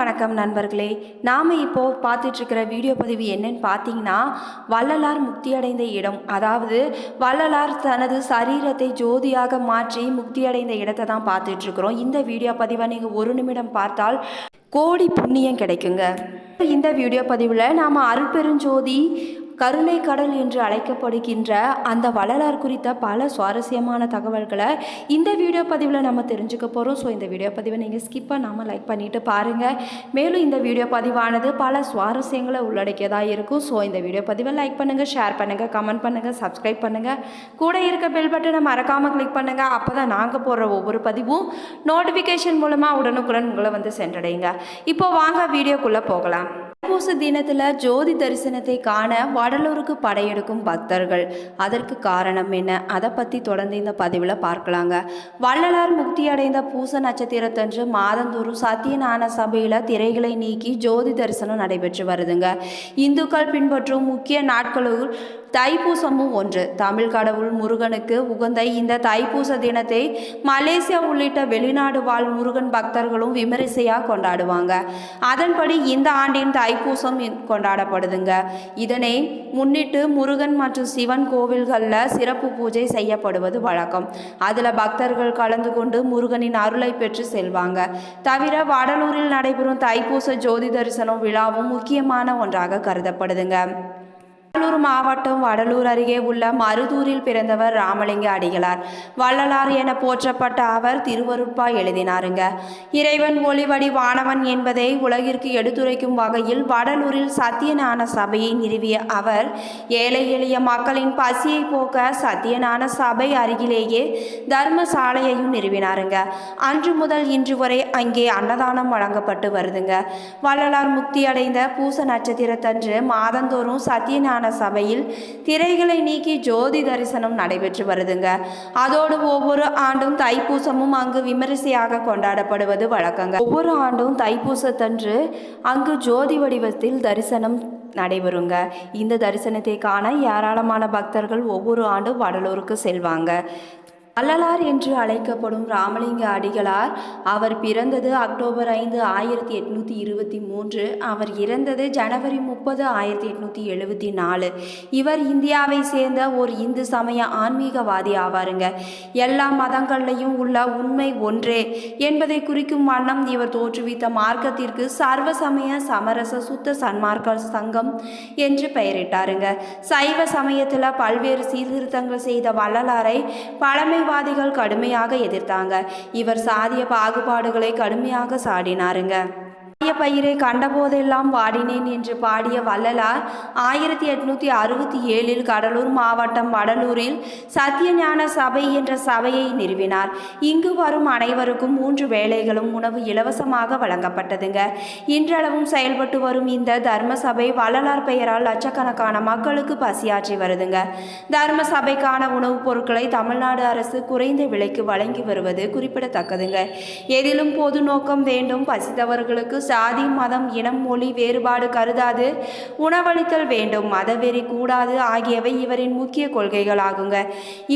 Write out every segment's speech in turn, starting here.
வணக்கம் நண்பர்களே. நாம் இப்போது பார்த்துட்ருக்கிற வீடியோ பதிவு என்னன்னு பார்த்தீங்கன்னா வள்ளலார் முக்தியடைந்த இடம். அதாவது வள்ளலார் தனது சரீரத்தை ஜோதியாக மாற்றி முக்தியடைந்த இடத்தை தான் பார்த்துட்ருக்குறோம் இந்த வீடியோ பதிவை நீங்கள் ஒரு நிமிடம் பார்த்தால் கோடி புண்ணியம் கிடைக்குங்க. இந்த வீடியோ பதிவில் நாம் அருட்பெருஞ்சோதி கருணை கடல் என்று அழைக்கப்படுகின்ற அந்த வள்ளலார் குறித்த பல சுவாரஸ்யமான தகவல்களை இந்த வீடியோ பதிவில் நம்ம தெரிஞ்சுக்க போகிறோம் ஸோ இந்த வீடியோ பதிவை நீங்கள் ஸ்கிப் பண்ணாமல் லைக் பண்ணிவிட்டு பாருங்கள் மேலும் இந்த வீடியோ பதிவானது பல சுவாரஸ்யங்களை உள்ளடக்கியதாக இருக்கும். ஸோ இந்த வீடியோ பதிவை லைக் பண்ணுங்கள் ஷேர் பண்ணுங்கள் கமெண்ட் பண்ணுங்கள் சப்ஸ்கிரைப் பண்ணுங்கள் கூட இருக்க பெல் பட்டனை மறக்காமல் கிளிக் பண்ணுங்கள் அப்போ தான் நாங்கள் போடுற ஒவ்வொரு பதிவும் நோட்டிஃபிகேஷன் மூலமாக உடனுக்குடன் உங்களை வந்து சென்றடையுங்க இப்போ வாங்க வீடியோக்குள்ளே போகலாம். தைப்பூச தினத்தில் ஜோதி தரிசனத்தை காண வடலூருக்கு படையெடுக்கும் பக்தர்கள். அதற்கு காரணம் என்ன? அதை பற்றி தொடர்ந்து இந்த பதிவில் பார்க்கலாங்க. வள்ளலார் முக்தி அடைந்த பூச நட்சத்திரத்தன்று மாதந்தோறும் சத்தியநான சபையில் திரைகளை நீக்கி ஜோதி தரிசனம் நடைபெற்று வருதுங்க. இந்துக்கள் பின்பற்றும் முக்கிய நாட்களுள் தைப்பூசமும் ஒன்று. தமிழ் கடவுள் முருகனுக்கு உகந்த இந்த தைப்பூச தினத்தை மலேசியா உள்ளிட்ட வெளிநாடு வாழ் முருகன் பக்தர்களும் விமரிசையாக கொண்டாடுவாங்க. அதன்படி இந்த ஆண்டின் தை தைப்பூசம் கொண்டாடப்படுதுங்க. இதனை முன்னிட்டு முருகன் மற்றும் சிவன் கோவில்களில் சிறப்பு பூஜை செய்யப்படுவது வழக்கம். அதில் பக்தர்கள் கலந்து கொண்டு முருகனின் அருளை பெற்று செல்வாங்க. தவிர வடலூரில் நடைபெறும் தைப்பூச ஜோதி தரிசனம் விழாவும் முக்கியமான ஒன்றாக கருதப்படுதுங்க. கடலூர் மாவட்டம் வடலூர் அருகே உள்ள மருதூரில் பிறந்தவர் ராமலிங்க அடிகளார். வள்ளலார் என போற்றப்பட்ட அவர் திருவருட்பா எழுதினாருங்க. இறைவன் ஒளிவடி வானவன் என்பதை உலகிற்கு எடுத்துரைக்கும் வகையில் வடலூரில் சத்தியஞான சபையை நிறுவிய அவர் ஏழை எளிய மக்களின் பசியை போக்க சத்தியஞான சபை அருகிலேயே தர்மசாலையையும் நிறுவினாருங்க. அன்று முதல் இன்று வரை அங்கே அன்னதானம் வழங்கப்பட்டு வருதுங்க. வள்ளலார் முக்தி அடைந்த பூச நட்சத்திரத்தன்று மாதந்தோறும் சத்தியஞான சபையில் திரைகளை நீக்கி ஜோதி தரிசனம் நடைபெற்று வருதுங்க. அதோடு ஒவ்வொரு ஆண்டும் தைப்பூசமும் அங்கு விமரிசையாக கொண்டாடப்படுவது வழக்கங்க. ஒவ்வொரு ஆண்டும் தைப்பூசத்தன்று அங்கு ஜோதி வடிவத்தில் தரிசனம் நடைபெறுங்க. இந்த தரிசனத்தை காண ஏராளமான பக்தர்கள் ஒவ்வொரு ஆண்டும் வடலூருக்கு செல்வாங்க. வள்ளலார் என்று அழைக்கப்படும் ராமலிங்க அடிகளார் அவர் பிறந்தது அக்டோபர் ஐந்து ஆயிரத்தி எட்நூற்றி இருபத்தி மூன்று. அவர் இறந்தது ஜனவரி முப்பது ஆயிரத்தி எட்நூற்றி எழுபத்தி நாலு. இவர் இந்தியாவை சேர்ந்த ஒரு இந்து சமய ஆன்மீகவாதி ஆவாருங்க. எல்லா மதங்கள்லையும் உள்ள உண்மை ஒன்றே என்பதை குறிக்கும் வண்ணம் இவர் தோற்றுவித்த மார்க்கத்திற்கு சர்வ சமய சமரச சுத்த சன்மார்க்க சங்கம் என்று பெயரிட்டாருங்க. சைவ சமயத்தில் பல்வேறு சீர்திருத்தங்கள் செய்த வள்ளலாரை பழமை பழமைவாதிகள் கடுமையாக எதிர்த்தாங்க. இவர் சாதிய பாகுபாடுகளை கடுமையாக சாடினாருங்க. பாடிய பயிரை கண்டபோதெல்லாம் வாடினேன் என்று பாடிய வள்ளலார் ஆயிரத்தி எட்நூற்றி அறுபத்தி ஏழில் கடலூர் மாவட்டம் வடலூரில் சத்தியஞான சபை என்ற சபையை நிறுவினார். இங்கு வரும் அனைவருக்கும் மூன்று வேலைகளும் உணவு இலவசமாக வழங்கப்பட்டதுங்க. இன்றளவும் செயல்பட்டு வரும் இந்த தர்ம சபை வள்ளலார் பெயரால் லட்சக்கணக்கான மக்களுக்கு பசியாற்றி வருதுங்க. தர்ம சபைக்கான உணவுப் பொருட்களை தமிழ்நாடு அரசு குறைந்த விலைக்கு வழங்கி வருவது குறிப்பிடத்தக்கதுங்க. எதிலும் பொது நோக்கம் வேண்டும் பசித்தவர்களுக்கு சாதி மதம் இனம் மொழி வேறுபாடு கருதாது. உணவளித்தல் வேண்டும். மதவெறி கூடாது ஆகியவை இவரின் முக்கிய கொள்கைகளாகுங்க.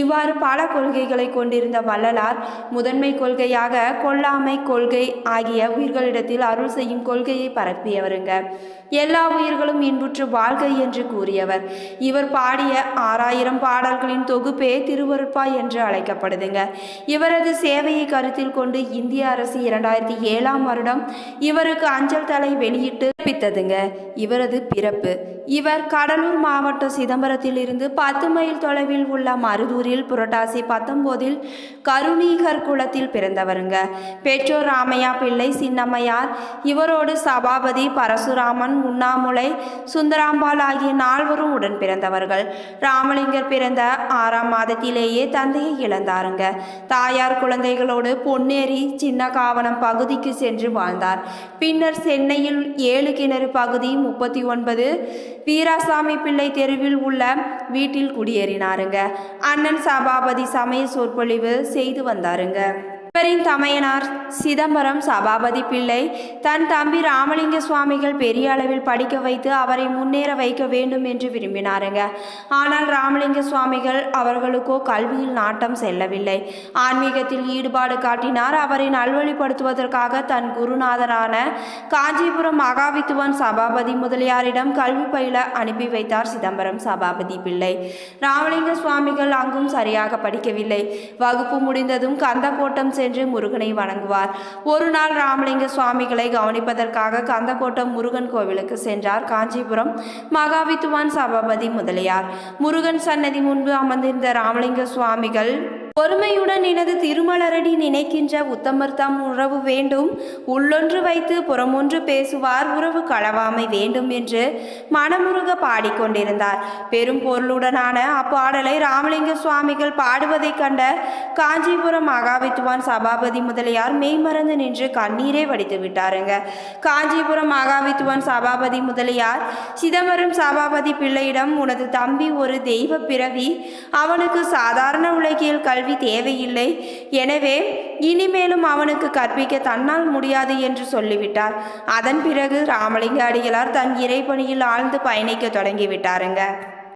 இவ்வாறு பல கொள்கைகளை கொண்டிருந்த வள்ளலார் முதன்மை கொள்கையாக கொல்லாமை கொள்கை ஆகிய உயிர்களிடத்தில் அருள் செய்யும் கொள்கையை பரப்பியவருங்க. எல்லா உயிர்களும் இன்புற்று வாழ்க என்று கூறியவர். இவர் பாடிய ஆறாயிரம் பாடல்களின் தொகுப்பே திருவருட்பா என்று அழைக்கப்படுதுங்க. இவரது சேவையை கருத்தில் கொண்டு இந்திய அரசு இரண்டாயிரத்தி ஏழாம் வருடம் இவருக்கு அஞ்சல் தலை வெளியிட்டு பிறப்பித்ததுங்க. இவரது பிறப்பு. இவர் கடலூர் மாவட்டம் சிதம்பரத்தில் இருந்து பத்து மைல் தொலைவில் உள்ள மருதூரில் புரட்டாசி பத்தொம்போதில் கருணீகர் குலத்தில் பிறந்தவருங்க. பெற்றோர் ராமையா பிள்ளை சின்னம்மையார் இவரோடு சபாபதி பரசுராமன் உண்ணாமுலை சுந்தராம்பாள் ஆகிய நால்வரும் உடன் பிறந்தவர்கள். ராமலிங்கர் பிறந்த ஆறாம் மாதத்திலேயே தந்தையை இழந்தாருங்க. தாயார் குழந்தைகளோடு பொன்னேரி சின்ன காவனம் பகுதிக்கு சென்று வாழ்ந்தார். பின்னர் சென்னையில் ஏழு கிணறு பகுதி முப்பத்தி ஒன்பது. வீராசாமி பிள்ளை தெருவில் உள்ள வீட்டில் குடியேறினாருங்க. அண்ணன் சபாபதி சமய சொற்பொழிவு செய்து வந்தாருங்க. இவரின் தமையனார் சிதம்பரம் சபாபதி பிள்ளை தன் தம்பி ராமலிங்க சுவாமிகள் பெரிய அளவில் படிக்க வைத்து அவரை முன்னேற வைக்க வேண்டும் என்று விரும்பினாருங்க. ஆனால் ராமலிங்க சுவாமிகள் அவர்களுக்கோ கல்வியில் நாட்டம் செல்லவில்லை. ஆன்மீகத்தில் ஈடுபாடு காட்டினார். அவரை நல்வழிப்படுத்துவதற்காக தன் குருநாதரான காஞ்சிபுரம் மகாவித்துவன் சபாபதி முதலியாரிடம் கல்வி பயில அனுப்பி வைத்தார் சிதம்பரம் சபாபதி பிள்ளை. ராமலிங்க சுவாமிகள் அங்கும் சரியாக படிக்கவில்லை. வகுப்பு முடிந்ததும் கந்தக்கோட்டம் சென்று முருகனை வணங்குவார். ஒரு நாள் ராமலிங்க சுவாமிகளை கவனிப்பதற்காக கந்தக்கோட்டம் முருகன் கோவிலுக்கு சென்றார். காஞ்சிபுரம் மகாவித்துவான் சபாபதி முதலியார். முருகன் சன்னதி முன்பு அமர்ந்திருந்த ராமலிங்க சுவாமிகள் பொறுமையுடன் எனது திருமலரடி நினைக்கின்ற உத்தமர் தம் உறவு வேண்டும். உள்ளொன்று வைத்து புறமொன்று பேசுவார். உறவு களவாமை வேண்டும் என்று மனமுருக பாடிக்கொண்டிருந்தார். பெரும் பொருளுடனான அப்பாடலை ராமலிங்க சுவாமிகள் பாடுவதைக் கண்ட காஞ்சிபுரம் மகாவித்துவான் சபாபதி முதலியார் மெய்மறந்து நின்று கண்ணீரே வடித்து விட்டாருங்க. காஞ்சிபுரம் மகாவித்துவான் சபாபதி முதலியார் சிதம்பரம் சபாபதி பிள்ளையிடம் உனது தம்பி ஒரு தெய்வ பிறவி. அவனுக்கு சாதாரண உலகியல் கல்வி தேவையில்லை. எனவே இனிமேலும் அவனுக்கு கற்பிக்க தன்னால் முடியாது என்று சொல்லிவிட்டார். அதன் பிறகு ராமலிங்க அடிகளார் தன் இறைப்பணியில் ஆழ்ந்து பயணிக்க தொடங்கிவிட்டாருங்க.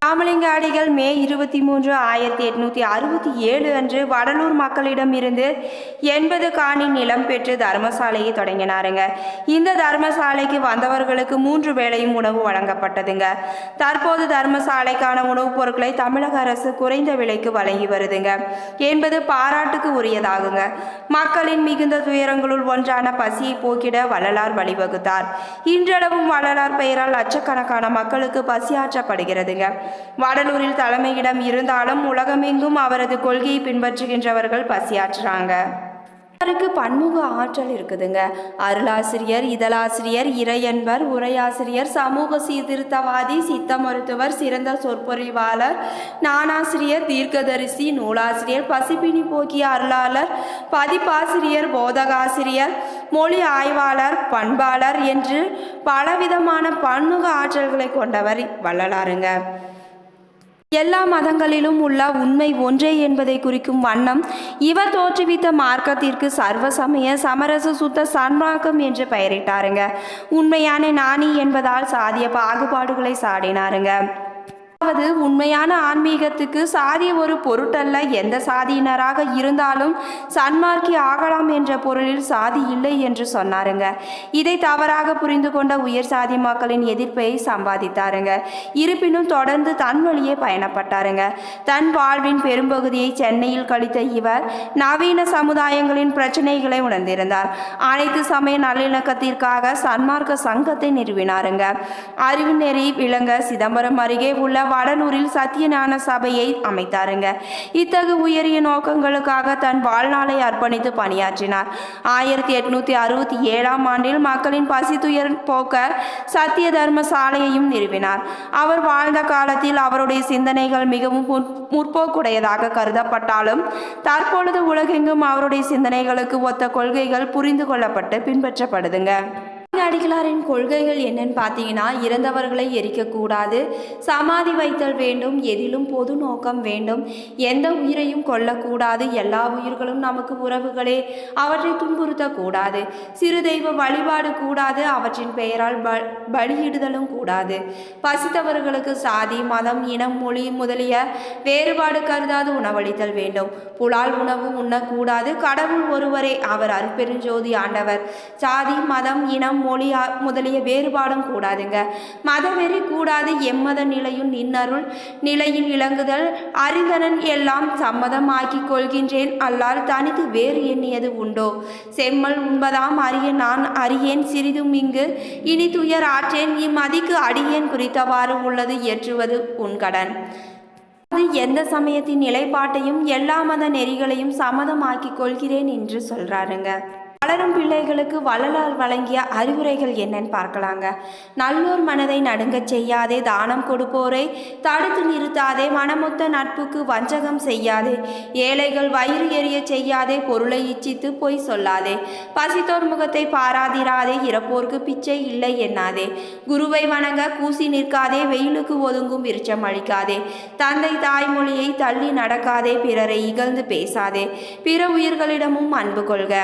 ராமலிங்க அடிகள் மே இருபத்தி மூன்று ஆயிரத்தி எட்நூத்தி அறுபத்தி ஏழு அன்று வடலூர் மக்களிடம் இருந்து எண்பது காணி நிலம் பெற்று தர்மசாலையை தொடங்கினாருங்க. இந்த தர்மசாலைக்கு வந்தவர்களுக்கு மூன்று வேளையும் உணவு வழங்கப்பட்டதுங்க. தற்போது தர்மசாலைக்கான உணவுப் பொருட்களை தமிழக அரசு குறைந்த விலைக்கு வழங்கி வருதுங்க. என்பது பாராட்டுக்கு உரியதாகுங்க. மக்களின் மிகுந்த துயரங்களுள் ஒன்றான பசியை போக்கிட வள்ளலார் வழிவகுத்தார். இன்றளவும் வள்ளலார் பெயரால் லட்சக்கணக்கான மக்களுக்கு பசியாற்றப்படுகிறதுங்க வடலூரில் தலைமையிடம் இருந்தாலும் உலகமெங்கும் அவரது கொள்கையை பின்பற்றுகின்றவர்கள் பசியாற்றுறாங்க. அவருக்கு பன்முக ஆற்றல் இருக்குதுங்க. அருளாசிரியர் இதழாசிரியர் இறையன்பர் உரையாசிரியர் சமூக சீர்திருத்தவாதி சித்த மருத்துவர் சிறந்த சொற்பொழிவாளர் நானாசிரியர் தீர்க்கதரிசி நூலாசிரியர் பசிப்பினி போக்கிய அருளாளர் பதிப்பாசிரியர் போதகாசிரியர் மொழி ஆய்வாளர் பண்பாளர் என்று பலவிதமான பன்முக ஆற்றல்களை கொண்டவர் வள்ளலாருங்க எல்லா மதங்களிலும் உள்ள உண்மை ஒன்றே என்பதை குறிக்கும் வண்ணம் இவர் தோற்றுவித்த மார்க்கத்திற்கு சர்வ சமய சமரச சுத்த சன்மார்க்கம் என்று பெயரிட்டாருங்க. உண்மையான நாணி என்பதால் சாதிய பாகுபாடுகளை சாடினாருங்க. அதாவது உண்மையான ஆன்மீகத்துக்கு சாதி ஒரு பொருட்டல்ல எந்த சாதியினராக இருந்தாலும் சன்மார்க்கி ஆகலாம் என்ற பொருளில் சாதி இல்லை என்று சொன்னாருங்க. இதை தவறாக புரிந்து கொண்ட உயர் சாதி மக்களின் எதிர்ப்பை சம்பாதித்தாருங்க. இருப்பினும் தொடர்ந்து தன் வழியே பயணப்பட்டாருங்க. தன் வாழ்வின் பெரும்பகுதியை சென்னையில் கழித்த இவர் நவீன சமுதாயங்களின் பிரச்சனைகளை உணர்ந்திருந்தார். அனைத்து சமய நல்லிணக்கத்திற்காக சன்மார்க்க சங்கத்தை நிறுவினாருங்க. அறிவு நெறி விளங்க சிதம்பரம் அருகே உள்ள வடலூரில் சத்தியஞான சபையை அமைத்தாருங்க. இத்தகு உயரிய நோக்கங்களுக்காக தன் வாழ்நாளை அர்ப்பணித்து பணியாற்றினார். ஆயிரத்தி எட்நூத்தி அறுபத்தி ஏழாம் ஆண்டில் மக்களின் பசி துயர் போக்க சத்திய தர்ம சாலையையும் நிறுவினார். அவர் வாழ்ந்த காலத்தில் அவருடைய சிந்தனைகள் மிகவும் முற்- முற்போக்குடையதாக கருதப்பட்டாலும் தற்பொழுது உலகெங்கும் அவருடைய சிந்தனைகளுக்கு ஒத்த கொள்கைகள் புரிந்து கொள்ளப்பட்டு பின்பற்றப்படுதுங்க. அடிகளாரின் கொள்கைகள் என்னன்னு பார்த்தீங்கன்னா இறந்தவர்களை எரிக்கக்கூடாது சமாதி வைத்தல் வேண்டும் எதிலும் பொது நோக்கம் வேண்டும் எந்த உயிரையும் கொல்லக்கூடாது எல்லா உயிர்களும் நமக்கு உறவுகளே அவற்றை துன்புறுத்தக்கூடாது சிறு தெய்வ வழிபாடு கூடாது அவற்றின் பெயரால் ப பலியிடுதலும் கூடாது. பசித்தவர்களுக்கு சாதி மதம் இனம் மொழி முதலிய வேறுபாடு கருதாது உணவளித்தல் வேண்டும். புலால் உணவு உண்ணக்கூடாது கடவுள் ஒருவரே அவர் அருப்பெருஞ்சோதி ஆண்டவர். சாதி மதம் இனம் மொழி முதலிய வேறுபாடும் கூடாதுங்க. மதவெறி கூடாது எம்மத நிலையும் நின்னருள் நிலையில் இளங்குதல் அறிந்தனன் எல்லாம் சம்மதமாக்கிக் கொள்கின்றேன். அல்லால் தனித்து வேறு எண்ணியது உண்டோ? செம்மல் உண்பதாம் அறிய நான் அறியேன் சிறிதும் இங்கு இனி துயர் ஆற்றேன். இம்மதிக்கு அடியேன் குறித்தவாறு உள்ளது ஏற்றுவது உன் கடன். அது எந்த சமயத்தின் நிலைப்பாட்டையும் எல்லா மத நெறிகளையும் சம்மதமாக்கிக் கொள்கிறேன் என்று சொல்றாருங்க. வளரும் பிள்ளைகளுக்கு வள்ளலார் வழங்கிய அறிவுரைகள் என்னன்னு பார்க்கலாங்க. நல்லோர் மனதை நடுங்கச் செய்யாதே தானம் கொடுப்போரை தடுத்து நிறுத்தாதே மனமொத்த நட்புக்கு வஞ்சகம் செய்யாதே ஏழைகள் வயிறு எரிய செய்யாதே பொருளை இச்சித்து பொய் சொல்லாதே பசித்தோர் முகத்தை பாராதிராதே இறப்போர்க்கு பிச்சை இல்லை எண்ணாதே குருவை வணங்க கூசி நிற்காதே வெயிலுக்கு ஒதுங்கும் விருச்சம் அளிக்காதே தந்தை தாய்மொழியை தள்ளி நடக்காதே பிறரை இகழ்ந்து பேசாதே பிற உயிர்களிடமும் அன்பு கொள்க.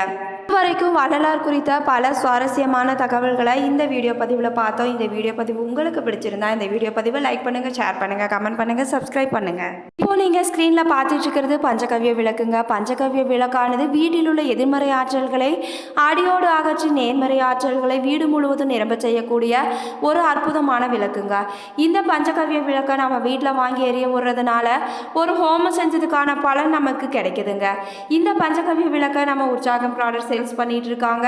வரைக்கும் வள்ளலார் குறித்த பல சுவாரஸ்யமான தகவல்களை இந்த வீடியோ பதிவில் பார்த்தோம். இந்த வீடியோ பதிவு உங்களுக்கு பிடிச்சிருந்தா இந்த வீடியோ பதிவை லைக் பண்ணுங்க ஷேர் பண்ணுங்க கமெண்ட் பண்ணுங்க சப்ஸ்கிரைப் பண்ணுங்க. இப்போ நீங்க ஸ்க்ரீனில் பார்த்துட்டு இருக்கிறது பஞ்சகவ்ய விளக்குங்க. பஞ்சகவ்ய விளக்கானது வீட்டில் உள்ள எதிர்மறை ஆற்றல்களை அடியோடு அகற்றி நேர்மறை ஆற்றல்களை வீடு முழுவதும் நிரம்ப செய்யக்கூடிய ஒரு அற்புதமான விளக்குங்க. இந்த பஞ்சகவ்ய விளக்கை நம்ம வீட்டில் வாங்கி எறிய விடுறதுனால ஒரு ஹோமம் செஞ்சதுக்கான பலன் நமக்கு கிடைக்குதுங்க. இந்த பஞ்சகவ்ய விளக்கை நம்ம உற்சாகம் ப்ராடக்ட்ஸ் சேல்ஸ் பண்ணிட்டு இருக்காங்க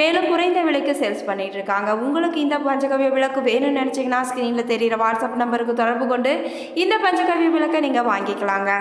மேலும் குறைந்த விலைக்கு சேல்ஸ் பண்ணிட்டு இருக்காங்க உங்களுக்கு இந்த பஞ்சகவ்ய விளக்கு வேணும்னு நினச்சிங்கன்னா ஸ்க்ரீனில் தெரியிற வாட்ஸ்அப் நம்பருக்கு தொடர்பு கொண்டு இந்த பஞ்சகவ்ய விளக்கை நீங்கள் வாங்கிக்கலாங்க.